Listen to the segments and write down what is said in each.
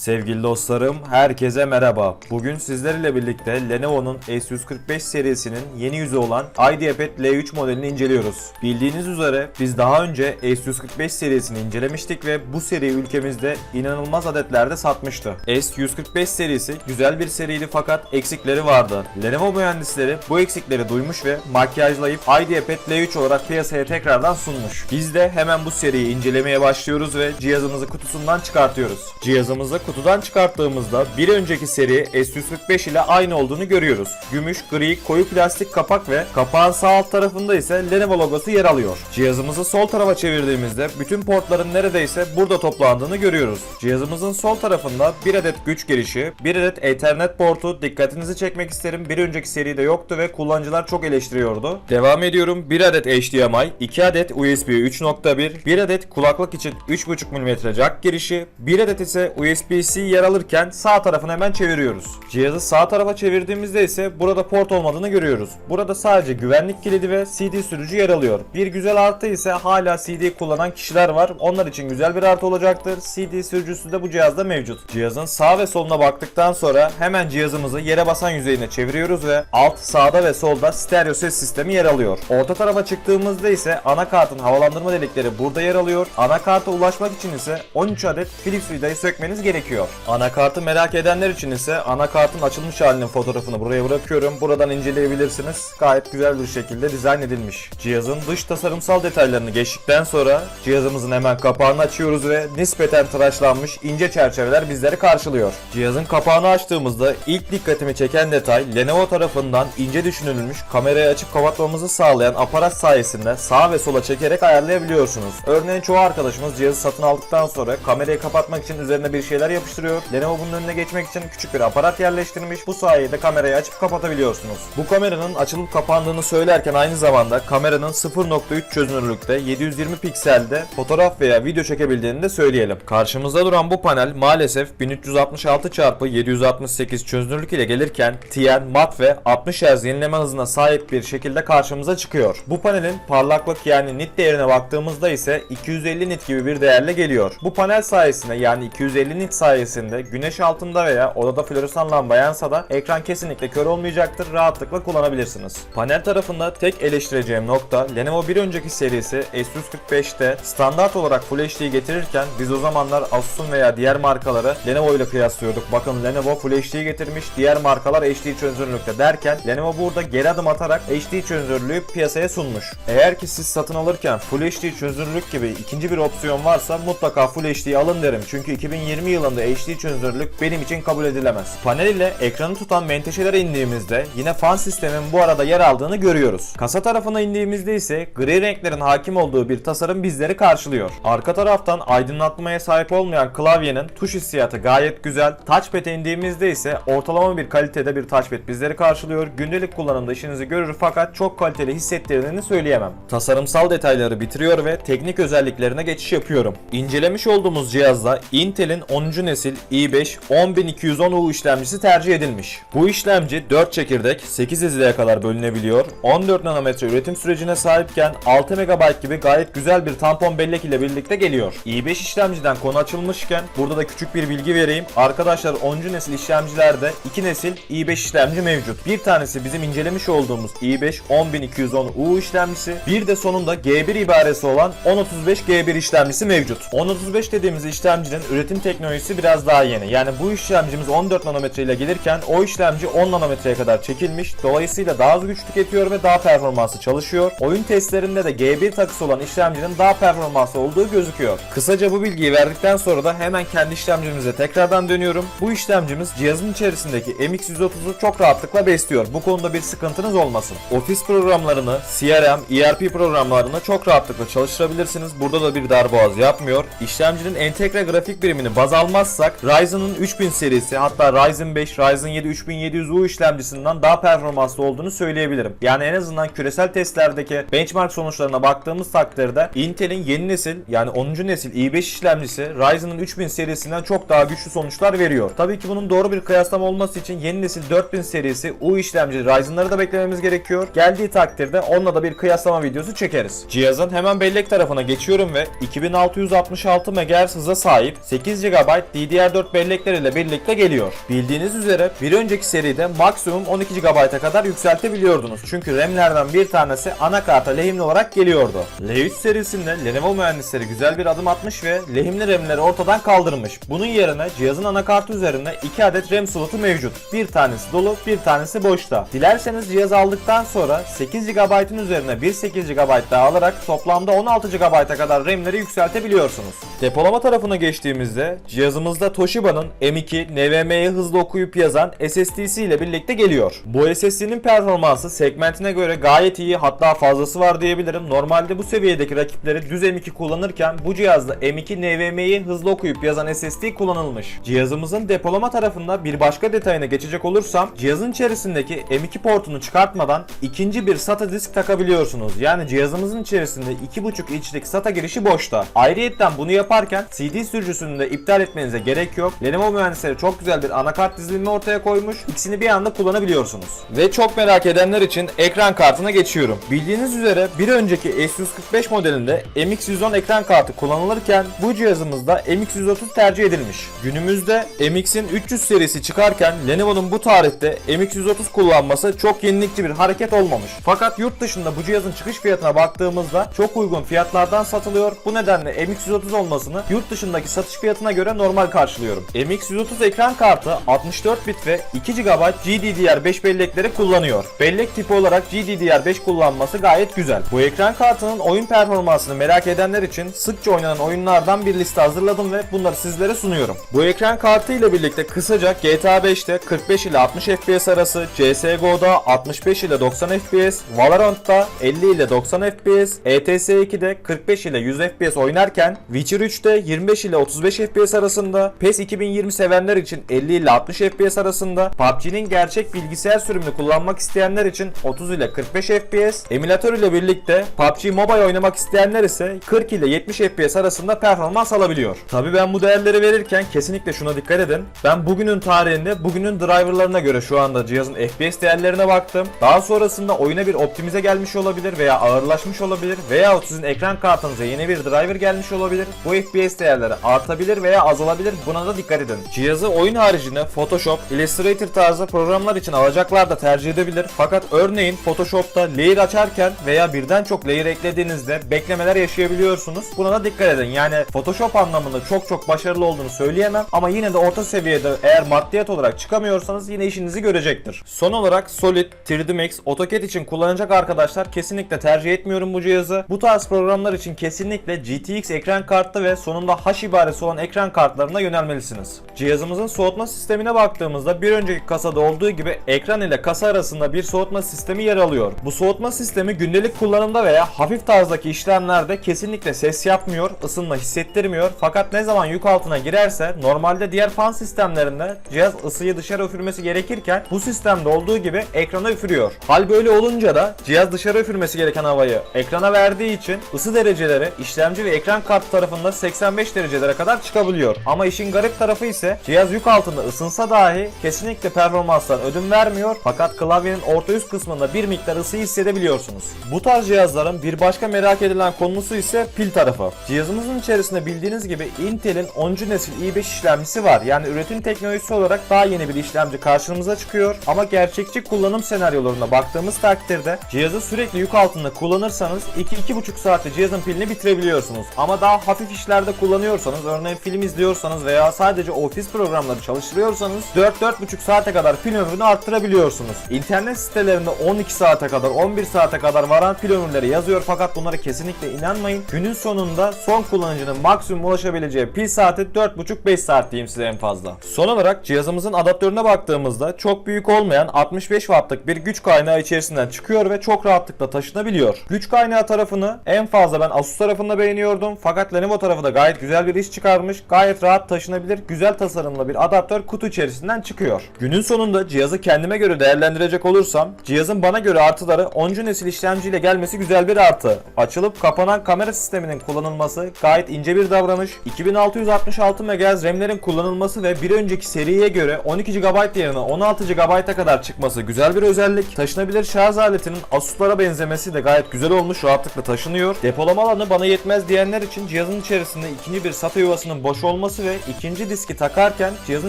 Sevgili dostlarım, herkese merhaba. Bugün sizlerle birlikte Lenovo'nun S145 serisinin yeni yüzü olan IdeaPad L3 modelini inceliyoruz. Bildiğiniz üzere biz daha önce S145 serisini incelemiştik ve bu seri ülkemizde inanılmaz adetlerde satmıştı. S145 serisi güzel bir seriydi fakat eksikleri vardı. Lenovo mühendisleri bu eksikleri duymuş ve makyajlayıp IdeaPad L3 olarak piyasaya tekrardan sunmuş. Biz de hemen bu seriyi incelemeye başlıyoruz ve cihazımızı kutusundan çıkartıyoruz. Cihazımızı kutudan çıkarttığımızda bir önceki seri S145 ile aynı olduğunu görüyoruz. Gümüş, gri, koyu plastik kapak ve kapağın sağ alt tarafında ise Lenovo logosu yer alıyor. Cihazımızı sol tarafa çevirdiğimizde bütün portların neredeyse burada toplandığını görüyoruz. Cihazımızın sol tarafında bir adet güç girişi, bir adet Ethernet portu dikkatinizi çekmek isterim. Bir önceki seride yoktu ve kullanıcılar çok eleştiriyordu. Devam ediyorum. Bir adet HDMI, 2 adet USB 3.1, bir adet kulaklık için 3.5 mm jack girişi, bir adet ise USB-C yer alırken sağ tarafını hemen çeviriyoruz. Cihazı sağ tarafa çevirdiğimizde ise burada port olmadığını görüyoruz. Burada sadece güvenlik kilidi ve CD sürücü yer alıyor. Bir güzel artı ise hala CD kullanan kişiler var. Onlar için güzel bir artı olacaktır. CD sürücüsü de bu cihazda mevcut. Cihazın sağ ve soluna baktıktan sonra hemen cihazımızı yere basan yüzeyine çeviriyoruz ve alt sağda ve solda stereo ses sistemi yer alıyor. Orta tarafa çıktığımızda ise anakartın havalandırma delikleri burada yer alıyor. Anakarta ulaşmak için ise 13 adet Philips vidayı sökmeniz gerekiyor. Anakartı merak edenler için ise anakartın açılmış halinin fotoğrafını buraya bırakıyorum. Buradan inceleyebilirsiniz. Gayet güzel bir şekilde dizayn edilmiş. Cihazın dış tasarımsal detaylarını geçtikten sonra cihazımızın hemen kapağını açıyoruz ve nispeten tıraşlanmış ince çerçeveler bizleri karşılıyor. Cihazın kapağını açtığımızda ilk dikkatimi çeken detay Lenovo tarafından ince düşünülmüş kamerayı açıp kapatmamızı sağlayan aparat sayesinde sağa ve sola çekerek ayarlayabiliyorsunuz. Örneğin çoğu arkadaşımız cihazı satın aldıktan sonra kamerayı kapatmak için üzerine bir şeyler yapıştırıyor. Lenovo bunun önüne geçmek için küçük bir aparat yerleştirmiş. Bu sayede kamerayı açıp kapatabiliyorsunuz. Bu kameranın açılıp kapandığını söylerken aynı zamanda kameranın 0.3 çözünürlükte 720 pikselde fotoğraf veya video çekebildiğini de söyleyelim. Karşımızda duran bu panel maalesef 1366 x 768 çözünürlük ile gelirken TN, mat ve 60 Hz yenileme hızına sahip bir şekilde karşımıza çıkıyor. Bu panelin parlaklık yani nit değerine baktığımızda ise 250 nit gibi bir değerle geliyor. Bu panel sayesinde yani 250 nit sayesinde güneş altında veya odada floresan lamba yansa da ekran kesinlikle kör olmayacaktır. Rahatlıkla kullanabilirsiniz. Panel tarafında tek eleştireceğim nokta Lenovo bir önceki serisi S145'te standart olarak Full HD getirirken biz o zamanlar Asus'un veya diğer markaları Lenovo ile kıyaslıyorduk. Bakın Lenovo Full HD getirmiş, diğer markalar HD çözünürlükte derken Lenovo burada geri adım atarak HD çözünürlüğü piyasaya sunmuş. Eğer ki siz satın alırken Full HD çözünürlük gibi ikinci bir opsiyon varsa mutlaka Full HD'yi alın derim. Çünkü 2020 yılında HD çözünürlük benim için kabul edilemez. Panel ile ekranı tutan menteşelere indiğimizde yine fan sistemin bu arada yer aldığını görüyoruz. Kasa tarafına indiğimizde ise gri renklerin hakim olduğu bir tasarım bizleri karşılıyor. Arka taraftan aydınlatmaya sahip olmayan klavyenin tuş hissiyatı gayet güzel. Touchpad'e indiğimizde ise ortalama bir kalitede bir touchpad bizleri karşılıyor. Gündelik kullanımda işinizi görür fakat çok kaliteli hissettirdiğini söyleyemem. Tasarımsal detayları bitiriyor ve teknik özelliklerine geçiş yapıyorum. İncelemiş olduğumuz cihazda Intel'in 10. nesil i5 10210U işlemcisi tercih edilmiş. Bu işlemci 4 çekirdek 8 hizleye kadar bölünebiliyor. 14 nanometre üretim sürecine sahipken 6 MB gibi gayet güzel bir tampon bellek ile birlikte geliyor. i5 işlemciden konu açılmışken burada da küçük bir bilgi vereyim. Arkadaşlar 10. nesil işlemcilerde 2 nesil i5 işlemci mevcut. Bir tanesi bizim incelemiş olduğumuz i5 10210U işlemcisi. Bir de sonunda G1 ibaresi olan 1035 G1 işlemcisi mevcut. 1035 dediğimiz işlemcinin üretim teknolojisi biraz daha yeni. Yani bu işlemcimiz 14 nanometre ile gelirken o işlemci 10 nanometreye kadar çekilmiş. Dolayısıyla daha az güç tüketiyor ve daha performanslı çalışıyor. Oyun testlerinde de G1 takısı olan işlemcinin daha performanslı olduğu gözüküyor. Kısaca bu bilgiyi verdikten sonra da hemen kendi işlemcimize tekrardan dönüyorum. Bu işlemcimiz cihazın içerisindeki MX130'u çok rahatlıkla besliyor. Bu konuda bir sıkıntınız olmasın. Ofis programlarını, CRM, ERP programlarını çok rahatlıkla çalıştırabilirsiniz. Burada da bir darboğaz yapmıyor. İşlemcinin entegre grafik birimini baz almazsak Ryzen'ın 3000 serisi hatta Ryzen 5, Ryzen 7 3700U işlemcisinden daha performanslı olduğunu söyleyebilirim. Yani en azından küresel testlerdeki benchmark sonuçlarına baktığımız takdirde Intel'in yeni nesil yani 10. nesil i5 işlemcisi Ryzen'ın 3000 serisinden çok daha güçlü sonuçlar veriyor. Tabii ki bunun doğru bir kıyaslama olması için yeni nesil 4000 serisi U işlemci Ryzen'ları da beklememiz gerekiyor. Geldiği takdirde onunla da bir kıyaslama videosu çekeriz. Cihazın hemen bellek tarafına geçiyorum ve 2666 MHz hıza sahip 8 GB DDR4 bellekleriyle birlikte geliyor. Bildiğiniz üzere bir önceki seride maksimum 12 GB'a kadar yükseltebiliyordunuz. Çünkü RAM'lerden bir tanesi anakarta lehimli olarak geliyordu. L3 serisinde Lenovo mühendisleri güzel bir adım atmış ve lehimli RAM'leri ortadan kaldırmış. Bunun yerine cihazın anakartı üzerinde 2 adet RAM slotu mevcut. Bir tanesi dolu, bir tanesi boşta. Dilerseniz cihazı aldıktan sonra 8 GB'ın üzerine bir 8 GB daha alarak toplamda 16 GB'a kadar RAM'leri yükseltebiliyorsunuz. Depolama tarafına geçtiğimizde cihazımızda Toshiba'nın M2 NVMe'yi hızlı okuyup yazan SSD'si ile birlikte geliyor. Bu SSD'nin performansı segmentine göre gayet iyi hatta fazlası var diyebilirim. Normalde bu seviyedeki rakipleri düz M2 kullanırken bu cihazda M2 NVMe'yi hızlı okuyup yazan SSD kullanılmış. Cihazımızın depolama tarafında bir başka detayına geçecek olursam cihazın içerisindeki M2 portunu çıkartmadan ikinci bir SATA disk takabiliyorsunuz. Yani cihazımızın içerisinde 2.5 inçlik SATA girişi boşta. Ayrıyetten bunu yaparken CD sürücüsünü de iptal etmenize gerek yok. Lenovo mühendisleri çok güzel bir anakart dizilimi ortaya koymuş. İkisini bir anda kullanabiliyorsunuz. Ve çok merak edenler için ekran kartına geçiyorum. Bildiğiniz üzere bir önceki S145 modelinde MX110 ekran kartı kullanılırken bu cihazımızda MX130 tercih edilmiş. Günümüzde MX'in 300 serisi çıkarken Lenovo'nun bu tarihte MX130 kullanması çok yenilikçi bir hareket olmamış. Fakat yurt dışında bu cihazın çıkış fiyatına baktığımızda çok uygun fiyatlardan satılıyor. Bu nedenle MX130 olmasını yurt dışındaki satış fiyatına göre normal karşılıyorum. MX130 ekran kartı 64 bit ve 2 GB GDDR5 bellekleri kullanıyor. Bellek tipi olarak GDDR5 kullanması gayet güzel. Bu ekran kartının oyun performansını merak edenler için sıkça oynanan oyunlardan bir liste hazırladım ve bunları sizlere sunuyorum. Bu ekran kartı ile birlikte kısaca GTA 5'te 45 ile 60 FPS arası, CSGO'da 65 ile 90 FPS, Valorant'ta 50 ile 90 FPS, ETS 2'de 45 ile 100 FPS oynarken, Witcher 3'te 25 ile 35 FPS arasında, PES 2020 sevenler için 50 ile 60 FPS arasında, PUBG'nin gerçek bilgisayar sürümünü kullanmak isteyenler için 30 ile 45 FPS, emülatör ile birlikte PUBG Mobile oynamak isteyenler ise 40 ile 70 FPS arasında performans alabiliyor. Tabi ben bu değerleri verirken kesinlikle şuna dikkat edin. Ben bugünün tarihinde bugünün driverlarına göre şu anda cihazın FPS değerlerine baktım. Daha sonrasında oyuna bir optimize gelmiş olabilir veya ağırlaşmış olabilir veya sizin ekran kartınıza yeni bir driver gelmiş olabilir. Bu FPS değerleri artabilir veya azalabilir. Buna da dikkat edin. Cihazı oyun haricinde Photoshop, Illustrator tarzı programlar için alacaklar da tercih edebilir. Fakat örneğin Photoshop'ta layer açarken veya birden çok layer eklediğinizde beklemeler yaşayabiliyorsunuz. Buna da dikkat edin. Yani Photoshop anlamında çok çok başarılı olduğunu söyleyemem ama yine de orta seviyede eğer maddiyat olarak çıkamıyorsanız yine işinizi görecektir. Son olarak Solid, 3D Max, AutoCAD için kullanacak arkadaşlar kesinlikle tercih etmiyorum bu cihazı. Bu tarz programlar için kesinlikle GTX ekran kartı ve sonunda H ibaresi olan ekran kartlarına yönelmelisiniz. Cihazımızın soğutma sistemine baktığımızda bir önceki kasada olduğu gibi ekran ile kasa arasında bir soğutma sistemi yer alıyor. Bu soğutma sistemi gündelik kullanımda veya hafif tarzdaki işlemlerde kesinlikle ses yapmıyor, ısınma hissettirmiyor. Fakat ne zaman yük altına girerse normalde diğer fan sistemlerinde cihaz ısıyı dışarı üfürmesi gerekirken bu sistemde olduğu gibi ekrana üfürüyor. Hal böyle olunca da cihaz dışarı üfürmesi gereken havayı ekrana verdiği için ısı dereceleri işlemci ve ekran kartı tarafında 85 derecelere kadar çıkabiliyor. Ama işin garip tarafı ise cihaz yük altında ısınsa dahi kesinlikle performanstan ödün vermiyor fakat klavyenin orta üst kısmında bir miktar ısıyı hissedebiliyorsunuz. Bu tarz cihazların bir başka merak edilen konusu ise pil tarafı. Cihazımızın içerisinde bildiğiniz gibi Intel'in 10. nesil i5 işlemcisi var. Yani üretim teknolojisi olarak daha yeni bir işlemci karşımıza çıkıyor. Ama gerçekçi kullanım senaryolarına baktığımız takdirde cihazı sürekli yük altında kullanırsanız 2-2,5 saatte cihazın pilini bitirebiliyorsunuz. Ama daha hafif işlerde kullanıyorsanız, örneğin film izliyorsanız veya sadece ofis programları çalıştırıyorsanız 4-4,5 saate kadar pil ömrünü arttırabiliyorsunuz. İnternet sitelerinde 12 saate kadar, 11 saate kadar varan pil ömürleri yazıyor fakat bunlara kesinlikle inanmayın. Günün sonunda son kullanıcının maksimum ulaşabileceği pil saati 4,5-5 saat diyeyim size en fazla. Son olarak cihazımızın adaptörüne baktığımızda çok büyük olmayan 65 wattlık bir güç kaynağı içerisinden çıkıyor ve çok rahatlıkla taşınabiliyor. Güç kaynağı tarafını en fazla ben Asus tarafında beğeniyordum fakat Lenovo tarafı da gayet güzel bir iş çıkarmış. Gayet rahat taşınabilir, güzel tasarımlı bir adaptör kutu içerisinden çıkıyor. Günün sonunda cihazı kendime göre değerlendirecek olursam cihazın bana göre artıları 10. nesil işlemciyle gelmesi güzel bir artı. Açılıp kapanan kamera sisteminin kullanılması gayet ince bir davranış. 2666 MHz RAM'lerin kullanılması ve bir önceki seriye göre 12 GB yerine 16 GB'a kadar çıkması güzel bir özellik. Taşınabilir şarj aletinin Asus'lara benzemesi de gayet güzel olmuş, rahatlıkla taşınıyor. Depolama alanı bana yetmez diyenler için cihazın içerisinde ikinci bir SATA yuvasının boş olması birincisi ve ikinci diski takarken cihazın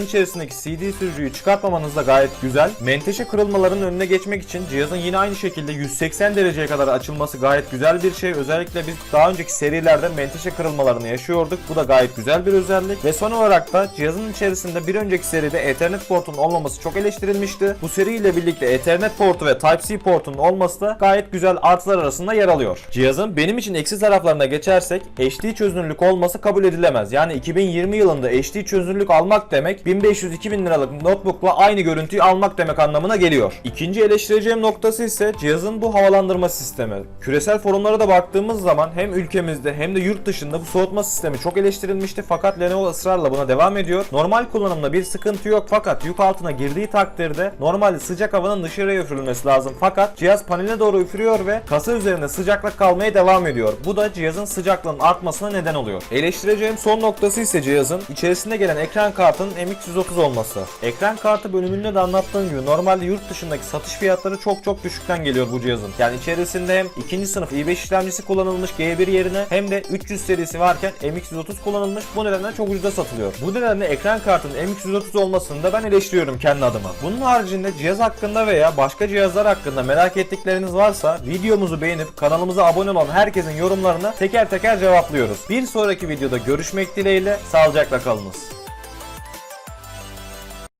içerisindeki CD sürücüyü çıkartmamanız da gayet güzel. Menteşe kırılmalarının önüne geçmek için cihazın yine aynı şekilde 180 dereceye kadar açılması gayet güzel bir şey. Özellikle biz daha önceki serilerde menteşe kırılmalarını yaşıyorduk. Bu da gayet güzel bir özellik. Ve son olarak da cihazın içerisinde bir önceki seride Ethernet portunun olmaması çok eleştirilmişti. Bu seriyle birlikte Ethernet portu ve Type-C portunun olması da gayet güzel artılar arasında yer alıyor. Cihazın benim için eksi taraflarına geçersek HD çözünürlük olması kabul edilemez. Yani 2020 yılında HD çözünürlük almak demek 1500-2000 liralık notebookla aynı görüntüyü almak demek anlamına geliyor. İkinci eleştireceğim noktası ise cihazın bu havalandırma sistemi. Küresel forumlara da baktığımız zaman hem ülkemizde hem de yurt dışında bu soğutma sistemi çok eleştirilmişti fakat Lenovo ısrarla buna devam ediyor. Normal kullanımda bir sıkıntı yok fakat yük altına girdiği takdirde normalde sıcak havanın dışarıya üfürülmesi lazım. Fakat cihaz paneline doğru üfürüyor ve kasa üzerinde sıcaklık kalmaya devam ediyor. Bu da cihazın sıcaklığının artmasına neden oluyor. Eleştireceğim son noktası ise cihazın içerisinde gelen ekran kartının MX130 olması. Ekran kartı bölümünde de anlattığım gibi normalde yurt dışındaki satış fiyatları çok çok düşükten geliyor bu cihazın. Yani içerisinde hem ikinci sınıf i5 işlemcisi kullanılmış G1 yerine hem de 300 serisi varken MX130 kullanılmış. Bu nedenle çok ucuza satılıyor. Bu nedenle ekran kartının MX130 olmasını da ben eleştiriyorum kendi adıma. Bunun haricinde cihaz hakkında veya başka cihazlar hakkında merak ettikleriniz varsa videomuzu beğenip kanalımıza abone olan herkesin yorumlarını teker teker cevaplıyoruz. Bir sonraki videoda görüşmek dileğiyle sağlıcakla kalınız.